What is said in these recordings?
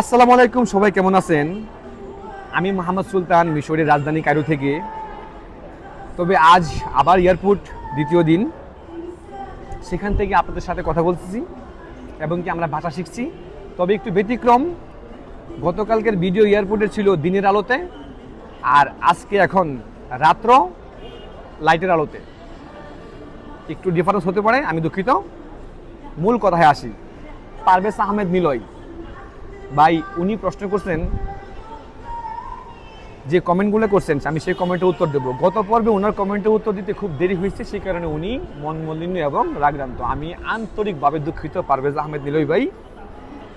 আসসালামু আলাইকুম, সবাই কেমন আছেন? আমি মোহাম্মদ সুলতান, মিশরের রাজধানী কায়রো থেকে। তবে আজ আবার এয়ারপোর্ট দ্বিতীয় দিন। সেখান থেকে আপনাদের সাথে কথা বলতেছি এবং কি আমরা ভাষা শিখছি। তবে একটু ব্যতিক্রম, গতকালকের ভিডিও এয়ারপোর্টের ছিল দিনের আলোতে, আর আজকে এখন রাত্র লাইটের আলোতে। একটু ডিফারেন্স হতে পারে, আমি দুঃখিত। মূল কথায় আসি, পারভেজ আহমেদ নিলয়। ভাই, উনি প্রশ্ন করছেন, যে কমেন্টগুলো করছেন, আমি সেই কমেন্টে উত্তর দেবো। গত পর্বে ওনার কমেন্টে উত্তর দিতে খুব দেরি হয়েছে, সেই কারণে উনি মন মলিন্য এবং রাগরান্ত আমি আন্তরিকভাবে দুঃখিত, পারভেজ আহমেদ নিলই ভাই।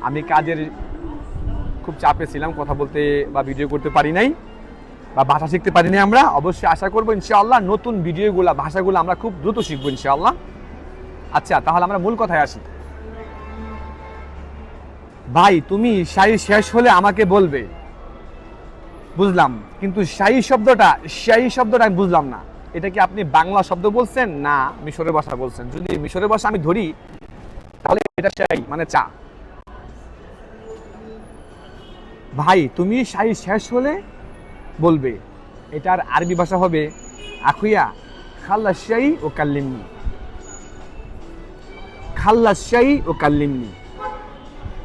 আমি কাজের খুব চাপে ছিলাম, কথা বলতে বা ভিডিও করতে পারি নাই, বা ভাষা শিখতে পারি নাই আমরা। অবশ্যই আশা করব, ইনশাআল্লাহ, নতুন ভিডিওগুলো, ভাষাগুলো আমরা খুব দ্রুত শিখব, ইনশাআল্লাহ। আচ্ছা তাহলে আমরা মূল কথায় আসি। ভাই, তুমি শাড়ি শেষ হলে আমাকে বলবে। বুঝলাম, কিন্তু শাহী শব্দটা শাহী শব্দটা আমি বুঝলাম না। এটা কি আপনি বাংলা শব্দ বলছেন না মিশরের ভাষা বলছেন? যদি মিশরের ভাষা আমি ধরি, তাহলে এটা শাহী মানে চা। ভাই, তুমি শাহী শেষ হলে বলবে, এটার আরবি ভাষা হবে আখুইয়া খাল্লা শাহী ও কাল্লিমনি খাল্লা শাহী ও কাল্লিমনি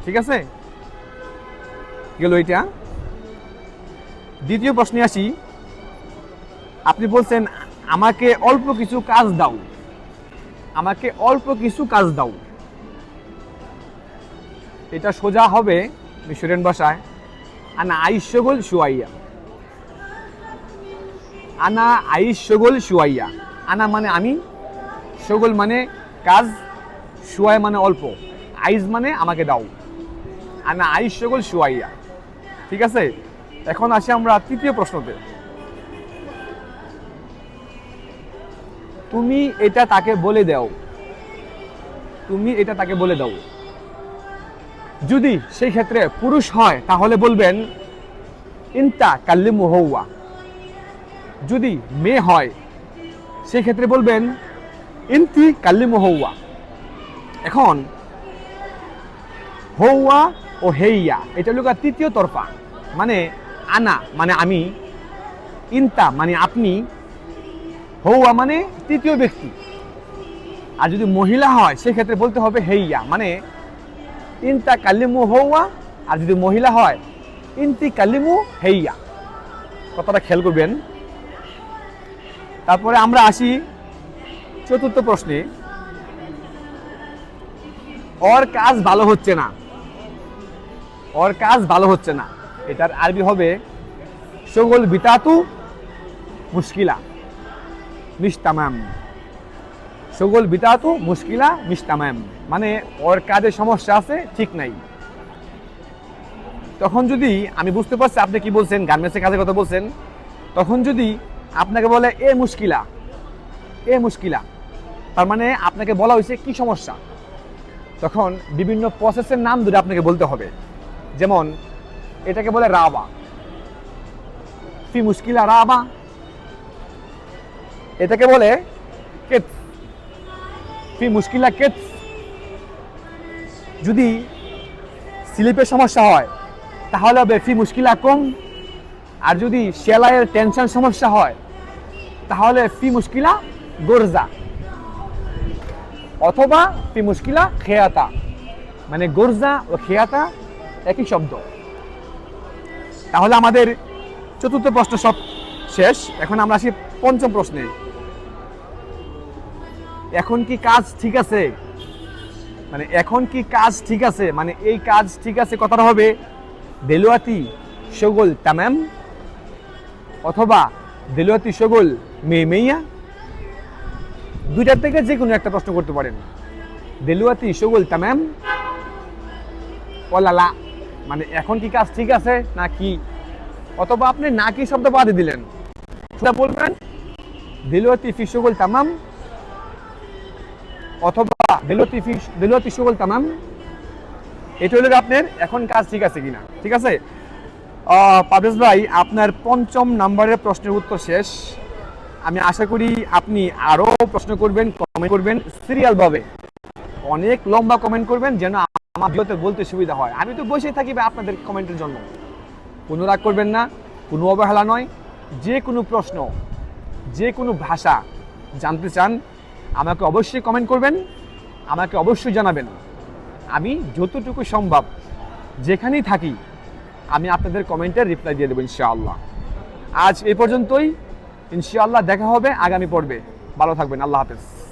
ঠিক আছে? গেল এটা দ্বিতীয় প্রশ্নে আসি। আপনি বলছেন, আমাকে অল্প কিছু কাজ দাও। আমাকে অল্প কিছু কাজ দাও। এটা সোজা হবে মিশরেন ভাষায়। আনা আইসগোল শুয়াইয়া আনা আইসগোল শুয়াইয়া আনা মানে আমি? সগোল মানে কাজ শুয়াই মানে অল্প। আইজ মানে আমাকে দাও। আনা আইসগোল শুয়াইয়া। ঠিক আছে? এখন আসি আমরা তৃতীয় প্রশ্নতে। তুমি এটা তাকে বলে দাও। তুমি এটা তাকে বলে দাও। যদি সেই ক্ষেত্রে পুরুষ হয়, তাহলে বলবেন, ইনতা কাল্লিমু হৌয়া। যদি মেয়ে হয়, সেই ক্ষেত্রে বলবেন, ইনতি কাল্লিমু হৌয়া। এখন, হৌয়া ও হেইয়া, এটা হলো তৃতীয় তরফা। মানে আনা মানে আমি, ইন্তা মানে আপনি হৌয়া মানে তৃতীয় ব্যক্তি। আর যদি মহিলা হয়, সেক্ষেত্রে বলতে হবে হেইয়া মানে ইন্তা কালিমু হৌয়া আর যদি মহিলা হয়, ইন্তি কালিমু হেইয়া। কথাটা খেয়াল করবেন। তারপরে আমরা আসি চতুর্থ প্রশ্নে। ওর কাজ ভালো হচ্ছে না। ওর কাজ ভালো হচ্ছে না। এটার আরবি হবে, সগল বিতাতু মুশকিলা মিস্তামাম সগল বিতাতু মুশকিলা মিস্তামাম মানে ওর কাজে সমস্যা আছে, ঠিক নাই। তখন যদি আমি বুঝতে পারছি আপনি কি বলছেন, গার্মেন্টসের কাজের কথা বলছেন, তখন যদি আপনাকে বলে, এ মুশকিলা এ মুশকিলা, তার মানে আপনাকে বলা হয়েছে, কি সমস্যা? তখন বিভিন্ন প্রসেসের নাম ধরে আপনাকে বলতে হবে। যেমন এটাকে বলে রাবা। ফি মুশকিলা রাবা। এটাকে বলে কেত ফি মুশকিলা কেত যদি স্লিপের সমস্যা হয়, তাহলে হবে ফি মুশকিলা কম আর যদি সেলাইয়ের টেনশন সমস্যা হয়, তাহলে ফি মুশকিলা গোরজা। অথবা ফি মুশকিলা খেয়াতা। মানে গোরজা ও খেয়াতা একই শব্দ। তাহলে আমাদের চতুর্থ প্রশ্ন সব শেষ। এখন আমরা আসি পঞ্চম প্রশ্নে। এখন কি কাজ ঠিক আছে? মানে এখন কি কাজ ঠিক আছে? মানে এই কাজ ঠিক আছে কথাটা হবে দেলুয়াতি সগোল তামাম অথবা দেলুয়াতি সগোল মেয়ে মেইয়া। দুইটার থেকে যে কোনো একটা প্রশ্ন করতে পারেন। দেলুয়াতি সগোল তামাম ওলালা মানে এখন কি কাজ ঠিক আছে? না কি? অথবা আপনি না কি শব্দ বাদে দিলেন? সেটা বলবেন। দিলুয়াতি ফি সগোল তামাম। অথবা দিলুয়াতি ফি দিলুয়াতি সগোল তামাম। এটা হলো আপনার এখন কাজ ঠিক আছে কিনা। ঠিক আছে? পাবেশ ভাই, আপনার পঞ্চম নাম্বারের প্রশ্নের উত্তর শেষ। আমি আশা করি আপনি আরও প্রশ্ন করবেন কমেন্ট করবেন সিরিয়ালভাবে অনেক লম্বা কমেন্ট করবেন যেন আমার ভিডিওতে বলতে সুবিধা হয়। আমি তো বসেই থাকি আপনাদের কমেন্টের জন্য। কোনো রাগ করবেন না, কোনো অবহেলা নয়, যে কোনো প্রশ্ন, যে কোনো ভাষা জানতে চান, আমাকে অবশ্যই কমেন্ট করবেন, আমাকে অবশ্যই জানাবেন। আমি যতটুকু সম্ভব যেখানেই থাকি, আমি আপনাদের কমেন্টের রিপ্লাই দিয়ে দেবো ইনশাআল্লাহ। আজ এ পর্যন্তই। ইনশাআল্লাহ দেখা হবে আগামী পর্বে। ভালো থাকবেন। আল্লাহ হাফেজ।